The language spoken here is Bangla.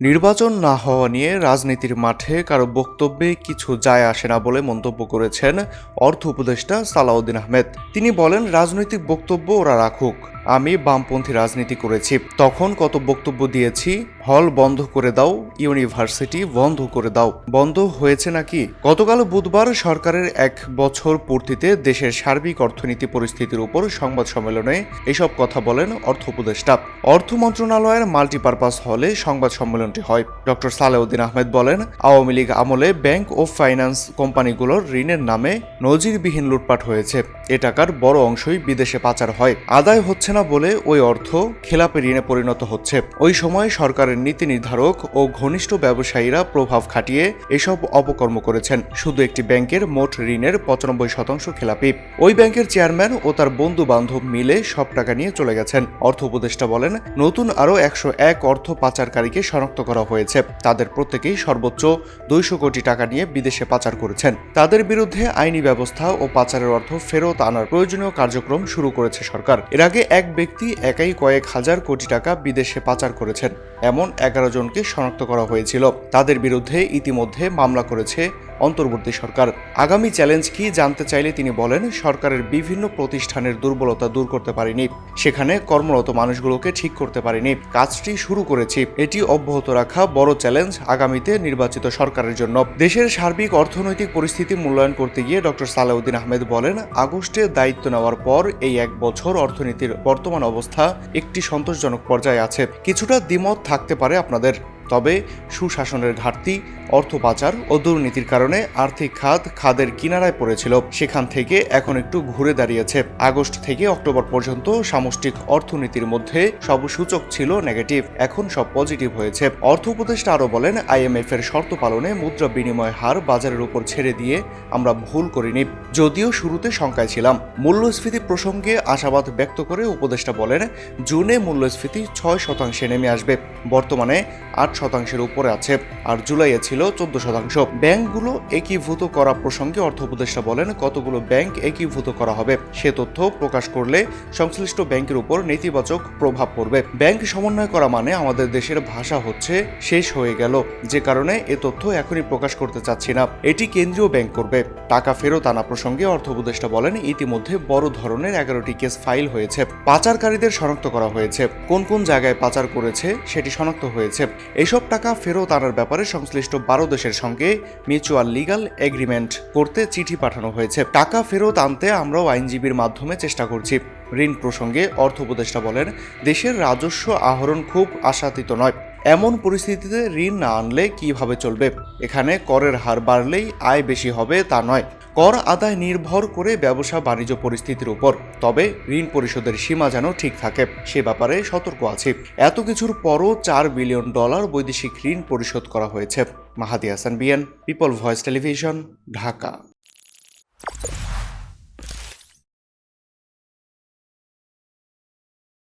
নির্বাচন না হওয়া নিয়ে রাজনীতির মাঠে কারও বক্তব্যে কিছু যায় আসে না বলে মন্তব্য করেছেন অর্থ উপদেষ্টা সালাউদ্দিন আহমেদ। তিনি বলেন, রাজনৈতিক বক্তব্য ওরা রাখুক। আমি বামপন্থী রাজনীতি করেছি। তখন কত বক্তব্য দিয়েছি, হল বন্ধ করে দাও, ইউনিভার্সিটি বন্ধ করে দাও। বন্ধ হয়েছে নাকি? গতকাল বুধবার সরকারের এক বছর পূর্তিতে দেশের সার্বিক অর্থনীতি পরিস্থিতির উপর সংবাদ সম্মেলনে এসব কথা বলেন অর্থ উপদেষ্টা। অর্থ মন্ত্রণালয়ের মাল্টিপারপাস হলে সংবাদ সম্মেলনটি হয়। ডক্টর সালেউদ্দিন আহমেদ বলেন, আওয়ামী লীগ আমলে ব্যাংক ও ফাইন্যান্স কোম্পানিগুলোর ঋণের নামে নজিরবিহীন লুটপাট হয়েছে। এ টাকার বড় অংশই বিদেশে পাচার হয়। আদায় হচ্ছে না বলে ওই অর্থ খেলাপে ঋণে পরিণত হচ্ছে। ওই সময় সরকারের নীতি নির্ধারক ও ঘনিষ্ঠ ব্যবসায়ীরা প্রভাব খাটিয়ে এসব অপকর্ম করেছেন। শুধু একটি ব্যাংকের মোট ঋণের পঁচানব্বই শতাংশ খেলাপি। ওই ব্যাংকের চেয়ারম্যান ও তার বন্ধু বান্ধব মিলে সব টাকা নিয়ে চলে গেছেন। অর্থ উপদেষ্টা বলেন, নতুন আরও একশো এক অর্থ পাচারকারীকে শনাক্ত করা হয়েছে। তাদের প্রত্যেকেই সর্বোচ্চ দুইশো কোটি টাকা নিয়ে বিদেশে পাচার করেছেন। তাদের বিরুদ্ধে আইনি ব্যবস্থা ও পাচারের অর্থ ফেরত আনার প্রয়োজনীয় কার্যক্রম শুরু করেছে সরকার। এর আগে এক ব্যক্তি একাই কয়েক হাজার কোটি টাকা বিদেশে পাচার করেছেন। এমন এগারো জনকে শনাক্ত করা হয়েছিল। তাদের বিরুদ্ধে ইতিমধ্যে মামলা করেছে অন্তর্বর্তী সরকার। আগামী চ্যালেঞ্জ কি জানতে চাইলে তিনি বলেন, সরকারের বিভিন্ন প্রতিষ্ঠানের দুর্বলতা দূর করতে পারেনি। সেখানে কর্মরত মানুষগুলোকে ঠিক করতে পারেনি। কাজটি শুরু করেছি। এটি অব্যাহত রাখা বড় চ্যালেঞ্জ আগামীতে নির্বাচিত সরকারের জন্য। দেশের সার্বিক অর্থনৈতিক পরিস্থিতি মূল্যায়ন করতে গিয়ে ডক্টর সালাউদ্দিন আহমেদ বলেন, আগস্টে দায়িত্ব নেওয়ার পর এই এক বছর অর্থনীতির বর্তমান অবস্থা একটি সন্তোষজনক পর্যায়ে আছে। কিছুটা দ্বিমত থাকতে পারে আপনাদের তবে সুশাসনের ঘাটতি, অর্থ পাচার ও দুর্নীতির কারণে আর্থিক খাত খাদের কিনারায় পড়েছিল। সেখান থেকে এখন একটু ঘুরে দাঁড়িয়েছে। আগস্ট থেকে অক্টোবর পর্যন্ত সামষ্টিক অর্থনীতির মধ্যে সব সূচক ছিল নেগেটিভ। এখন সব পজিটিভ হয়েছে। অর্থ উপদেষ্টা আরও বলেন আইএমএফ এর শর্ত পালনে মুদ্রা বিনিময় হার বাজারের উপর ছেড়ে দিয়ে আমরা ভুল করিনি। যদিও শুরুতে শঙ্কায় ছিলাম। মূল্যস্ফীতি প্রসঙ্গে আশাবাদ ব্যক্ত করে উপদেষ্টা বলেন, জুনে মূল্যস্ফীতি ছয় শতাংশে নেমে আসবে। বর্তমানে আট শতাংশের উপরে আছে, আর জুলাইয়ে ছিল চোদ্দ শতাংশ। ব্যাংকগুলো একীভূত করা প্রসঙ্গে অর্থ উপদেষ্টা বলেন, কতগুলো ব্যাংক একীভূত করা হবে সে তথ্য প্রকাশ করলে সংশ্লিষ্ট ব্যাংকের উপর নেতিবাচক প্রভাব পড়বে। ব্যাংক সমন্বয় করা মানে আমাদের দেশের ভাষা হচ্ছে, শেষ হয়ে গেল। যে কারণে এ তথ্য এখনই প্রকাশ করতে চাচ্ছি না। এটি কেন্দ্রীয় ব্যাংক করবে। টাকা ফেরত আনা প্রসঙ্গে অর্থ উপদেষ্টা বলেন, ইতিমধ্যে বড় ধরনের এগারোটি কেস ফাইল হয়েছে। পাচারকারীদের শনাক্ত করা হয়েছে। কোন কোন জায়গায় পাচার করেছে সেটি শনাক্ত হয়েছে। এসব টাকা ফেরত আনার ব্যাপারে সংশ্লিষ্ট বারো দেশের সঙ্গে মিউচুয়াল লিগাল এগ্রিমেন্ট করতে চিঠি পাঠানো হয়েছে। টাকা ফেরত আনতে আমরাও আইনজীবীর মাধ্যমে চেষ্টা করছি। ঋণ প্রসঙ্গে অর্থ উপদেষ্টা বলেন, দেশের রাজস্ব আহরণ খুব আশাতীত নয়। এমন পরিস্থিতিতে ঋণ না আনলে কীভাবে চলবে? এখানে করের হার বাড়লেই আয় বেশি হবে তা নয়। কর আদায় নির্ভর করে ব্যবসা বাণিজ্য পরিস্থিতির উপর। তবে ঋণ পরিশোধের সীমা যেন ঠিক থাকে, সে ব্যাপারে সতর্ক আছে। এত কিছুর পরও চার বিলিয়ন ডলার বৈদেশিক ঋণ পরিশোধ করা হয়েছে। Mahadi Hasan, BN, people voice television, Dhaka.